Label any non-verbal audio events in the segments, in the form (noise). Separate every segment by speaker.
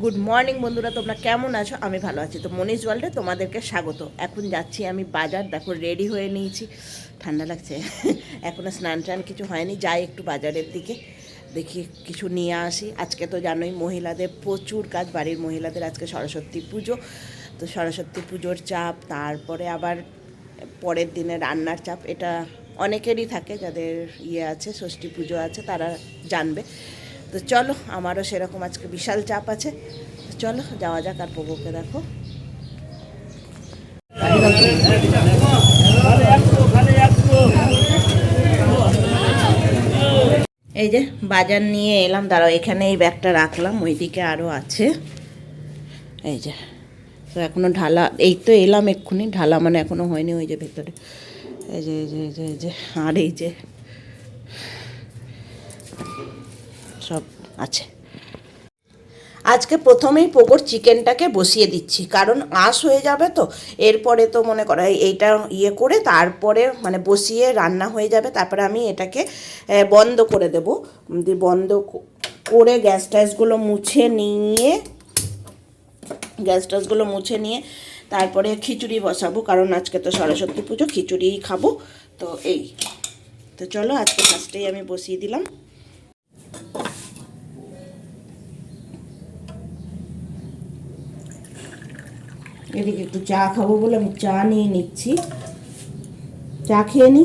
Speaker 1: Good morning বন্ধুরা, তোমরা কেমন আছো? আমি ভালো আছি। তো মনীষ ওয়ার্ল্ডে তোমাদেরকে স্বাগত। এখন যাচ্ছি আমি বাজার। দেখো রেডি হয়ে নিয়েছি। ঠান্ডা লাগছে। (laughs) এখনও স্নান টান কিছু হয়নি। যাই একটু বাজারের দিকে দেখি কিছু নিয়ে আসি। আজকে তো জানোই, মহিলাদের প্রচুর কাজ। বাড়ির মহিলাদের আজকে সরস্বতী পুজো। তো সরস্বতী পুজোর চাপ, তারপরে আবার পরের দিনে রান্নার চাপ। এটা অনেকেরই থাকে, যাদের ইয়ে আছে, ষষ্ঠী পুজো আছে, তারা জানবে। তো চলো, আমারও সেরকম আজকে বিশাল চাপ আছে। চলো, যাওয়া যাক আর প্রভুকে দেখো। এই যে, বাজার নিয়ে এলাম। দাঁড়াও এখানে এই ব্যাগটা রাখলাম, ওইদিকে আরও আছে। এই যে, তো এখনও ঢালা, এই তো এলাম এক্ষুনি, ঢালা মানে এখনও হয়নি ওই যে ভেতরে। এই যে এই যে এই যে, আর এই যে সব আছে। আজকে প্রথমেই পোগোর চিকেনটাকে বসিয়ে দিচ্ছি, কারণ আঁশ হয়ে যাবে তো, এরপরে তো মনে করো এই- এইটা ইয়ে করে তারপরে মানে বসিয়ে রান্না হয়ে যাবে, তারপরে আমি এটাকে বন্ধ করে দেব। বন্ধ করে গ্যাস ট্যাসগুলো মুছে নিয়ে, গ্যাস ট্যাসগুলো মুছে নিয়ে তারপরে খিচুড়ি বসাবো, কারণ আজকে তো সরস্বতী পুজো, খিচুড়িই খাব, তো এই। তো চলো আজকে ফার্স্টেই আমি বসিয়ে দিলাম। এদিকে একটু চা খাব বলে আমি চা নিয়ে নিচ্ছি। চা খেয়ে নি?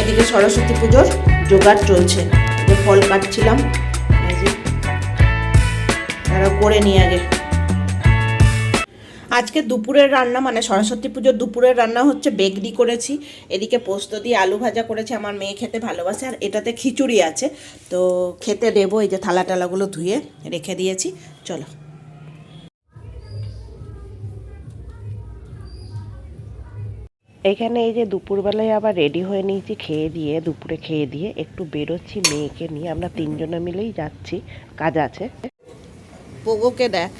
Speaker 1: এদিকে সরস্বতী পুজোর জোগাড় চলছে। যে ফল কাটছিলাম তারা করে নিয়ে আগে। আজকে দুপুরের রান্না মানে সরস্বতী পুজোর দুপুরের রান্না হচ্ছে বেগনি করেছি। এদিকে পোস্ত দিয়ে আলু ভাজা করেছে, আমার মেয়ে খেতে ভালোবাসে, আর এটাতে খিচুড়ি আছে। তো খেতে দেবো, এই যে থালা টালাগুলো ধুয়ে রেখে দিয়েছি। চলো।
Speaker 2: এখানে এই যে দুপুরবেলায় আবার রেডি হয়ে নিয়েছি, খেয়ে দিয়ে, দুপুরে খেয়ে দিয়ে, একটু বেরোচ্ছি, মেয়েকে নিয়ে। আমরা তিনজনে মিলেই যাচ্ছি, কাজ আছে।
Speaker 1: পোগোকে দেখ।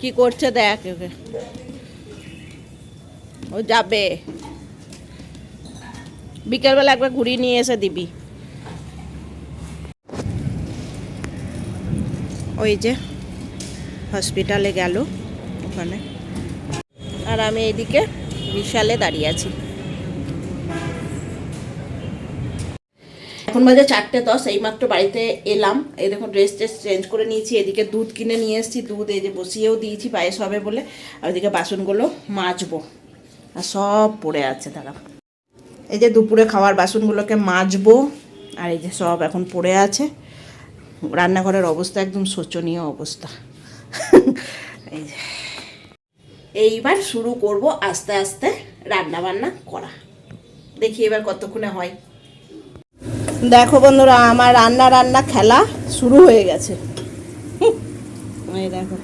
Speaker 1: কি করছে দেখ ওকে। ও যাবে। বিকেলবেলা একবার ঘুরিয়ে নিয়ে এসে দিবি। ওই যে হসপিটালে গেল ওখানে। আর আমি এদিকে বিশালে দাঁড়িয়ে আছি। এখন বাজে চারটে দশ, এইমাত্র বাড়িতে এলাম। এই দেখুন ড্রেস ট্রেস চেঞ্জ করে নিয়েছি। এদিকে দুধ কিনে নিয়ে এসেছি। দুধ এই যে বসিয়েও দিয়েছি, পায়েস হবে বলে। আর ওইদিকে বাসনগুলো মাজবো। আর সব পড়ে আছে তারা এই যে দুপুরে খাওয়ার বাসনগুলোকে মাজবো। আর এই যে সব এখন পড়ে আছে। রান্নাঘরের অবস্থা একদম শোচনীয় অবস্থা। এই যে। এইবার শুরু করব আস্তে আস্তে রান্না বান্না করা। দেখি এবার কতক্ষণে হয়। দেখো বন্ধুরা, আমার রান্না রান্না খেলা শুরু হয়ে গেছে। এই দেখো,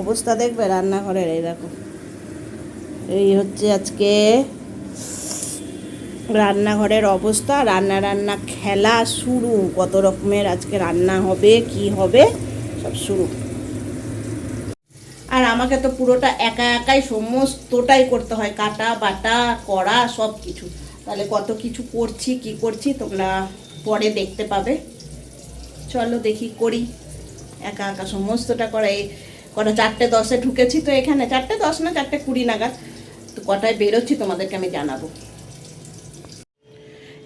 Speaker 1: অবস্থা দেখবে রান্নাঘরের, এই দেখো। এই হচ্ছে আজকে রান্নাঘরের অবস্থা, রান্না রান্না খেলা শুরু। কত রকমের আজকে রান্না হবে, কি হবে, সব শুরু। আমাকে তো পুরোটা একা একাই সমস্তটাই করতে হয়, কাটা, বাটা, করা সব কিছু তাহলে কত কিছু করছি, কি করছি তোমরা পরে দেখতে পাবে। চলো দেখি করি। একা একা সমস্তটা করা, এই কটা চারটে দশে ঢুকেছি তো এখানে। চারটে দশ না, চারটে কুড়ি নাগাদ। তো কটায় বেরোচ্ছি তোমাদেরকে আমি জানাব।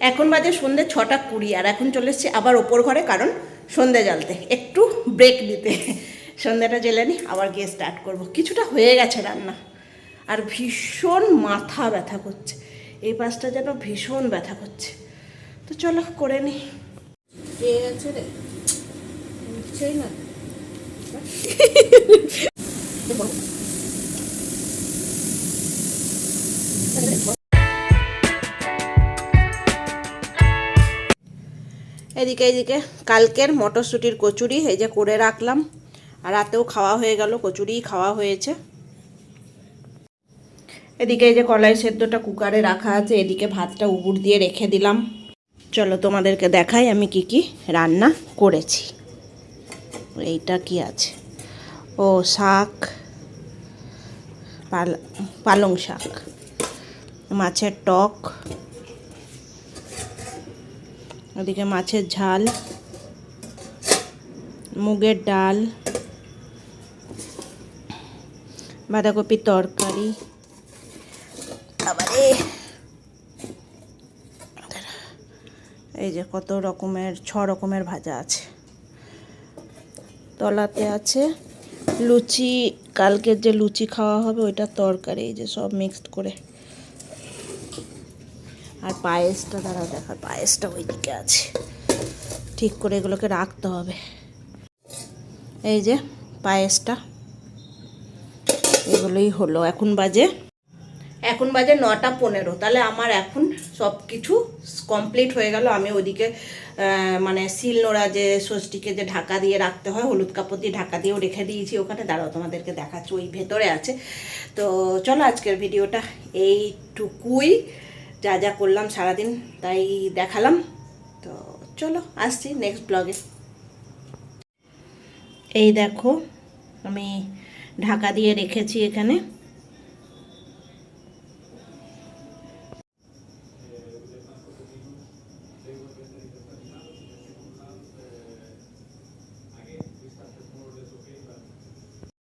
Speaker 1: এখন বাজে সন্ধ্যে ছটা কুড়ি, আর এখন চলে এসেছি আবার ওপর ঘরে, কারণ সন্ধ্যে জ্বালতে। একটু ব্রেক দিতে সন্ধ্যাটা জেলে নি আবার গিয়ে স্টার্ট করব। কিছুটা হয়ে গেছে রান্না। আর ভীষণ মাথা ব্যথা করছে। এই পাশটা যেন ভীষণ ব্যথা করছে। তো চলো করে নি। এদিকে এদিকে কালকের মটরশুঁটির কচুরি এই যে করে রাখলাম। আর রাতেও খাওয়া হয়ে গেল, কচুরিই খাওয়া হয়েছে। এদিকে এই যে কলাই সেদ্ধটা কুকারে রাখা আছে, এদিকে ভাতটা উবুর দিয়ে রেখে দিলাম। চলো তোমাদেরকে দেখাই আমি কি কি রান্না করেছি। এইটা কি আছে? ও, শাক, পাল শাক, মাছের টক, ওদিকে মাছের ঝাল, মুগের ডাল বাঁধাকপির তরকারি। আবারে এই যে কত রকমের ছ রকমের ভাজা আছে। তলাতে আছে লুচি কালকের যে লুচি খাওয়া হবে ওইটা তরকারি এই যে সব মিক্সড করে। আর পায়েসটা দাঁড়াও দেখার পায়েসটা ওইদিকে আছে। ঠিক করে এগুলোকে রাখতে হবে। এই যে পায়েসটা এগুলোই হলো। এখন বাজে এখন বাজে নটা পনেরো। তাহলে আমার এখন সব কিছু কমপ্লিট হয়ে গেল। আমি ওদিকে মানে শিল নোড়া যে ষষ্ঠীকে যে ঢাকা দিয়ে রাখতে হয়, হলুদ কাপড় দিয়ে ঢাকা দিয়েও রেখে দিয়েছি ওখানে। দাঁড়াও, তোমাদেরকে দেখাচ্ছি, ওই ভেতরে আছে। তো চলো আজকের ভিডিওটা এইটুকুই। যা যা করলাম সারাদিন তাই দেখালাম। তো চলো, আসছি নেক্সট ব্লগে এই দেখো, আমি ঢাকা দিয়ে রেখেছি এখানে।